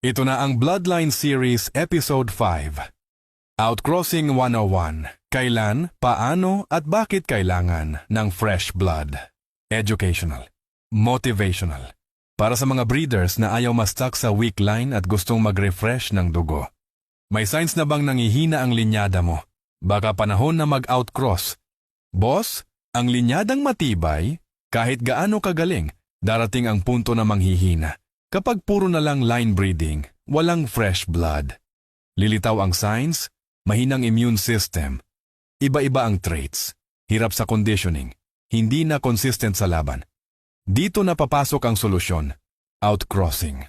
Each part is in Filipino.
Ito na ang Bloodline Series Episode 5. Outcrossing 101. Kailan, paano, at bakit kailangan ng fresh blood. Educational. Motivational. Para sa mga breeders na ayaw ma-stuck sa weak line at gustong mag-refresh ng dugo. May signs na bang nangihina ang linyada mo? Baka panahon na mag-outcross. Boss, ang linyadang matibay, kahit gaano kagaling, darating ang punto na manghihina. Kapag puro na lang line breeding, walang fresh blood. Lilitaw ang signs, mahinang immune system. Iba-iba ang traits, hirap sa conditioning, hindi na consistent sa laban. Dito na papasok ang solusyon, outcrossing.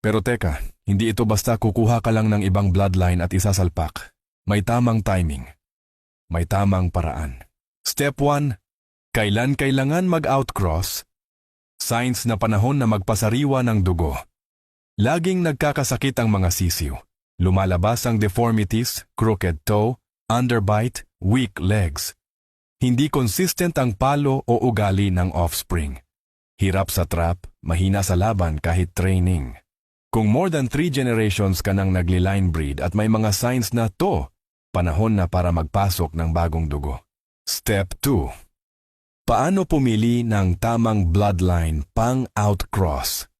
Pero teka, hindi ito basta kukuha ka lang ng ibang bloodline at isasalpak. May tamang timing. May tamang paraan. Step 1. Kailan kailangan mag-outcross? Signs na panahon na magpasariwa ng dugo. Laging nagkakasakit ang mga sisiw. Lumalabas ang deformities, crooked toe, underbite, weak legs. Hindi consistent ang palo o ugali ng offspring. Hirap sa trap, mahina sa laban kahit training. Kung more than three generations ka nang nagli-line breed at may mga signs na to, panahon na para magpasok ng bagong dugo. Step 2. Paano pumili ng tamang bloodline pang outcross?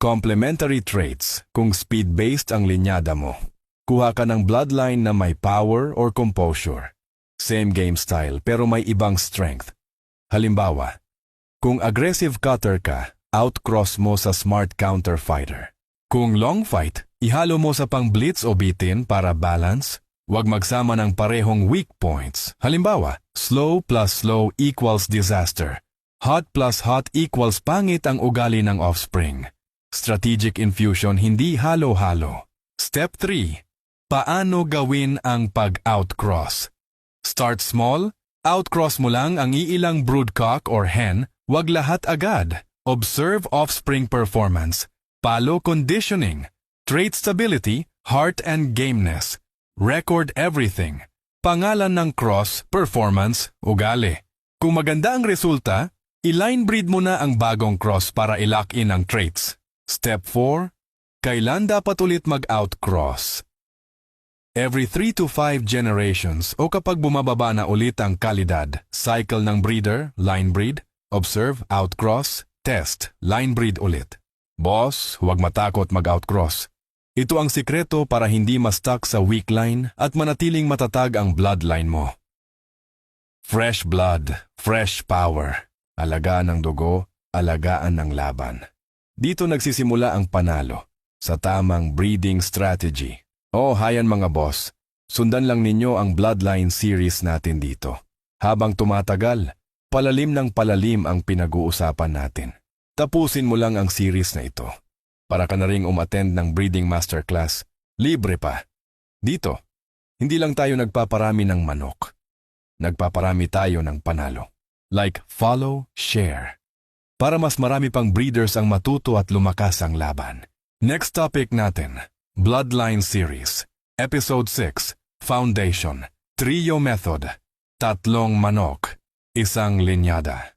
Complementary traits kung speed-based ang linyada mo. Kuha ka ng bloodline na may power or composure. Same game style pero may ibang strength. Halimbawa, kung aggressive cutter ka, outcross mo sa smart counter fighter. Kung long fight, ihalo mo sa pang blitz o bitin para balance. Huwag magsama ng parehong weak points. Halimbawa, slow plus slow equals disaster. Hot plus hot equals pangit ang ugali ng offspring. Strategic infusion hindi halo-halo. Step 3. Paano gawin ang pag-outcross? Start small, outcross mo lang ang iilang broodcock or hen, wag lahat agad. Observe offspring performance, palo conditioning, trait stability, heart and gameness. Record everything. Pangalan ng cross, performance, ugali. Kung maganda ang resulta, i-line breed mo na ang bagong cross para i-lock in ang traits. Step 4. Kailan dapat ulit mag-outcross? Every 3 to 5 generations o kapag bumababa na ulit ang kalidad, cycle ng breeder, line breed, observe, outcross, test, line breed ulit. Boss, huwag matakot mag-outcross. Ito ang sikreto para hindi ma-stuck sa weak line at manatiling matatag ang bloodline mo. Fresh blood, fresh power. Alagaan ng dugo, alagaan ng laban. Dito nagsisimula ang panalo sa tamang breeding strategy. Oh, hayan mga boss. Sundan lang ninyo ang bloodline series natin dito. Habang tumatagal, palalim ng palalim ang pinag-uusapan natin. Tapusin mo lang ang series na ito para ka na ring umattend ng breeding masterclass. Libre pa. Dito, hindi lang tayo nagpaparami ng manok. Nagpaparami tayo ng panalo. Like, follow, share. Para mas marami pang breeders ang matuto at lumakas ang laban. Next topic natin, Bloodline Series. Episode 6, Foundation. Trio Method. Tatlong manok. Isang linyada.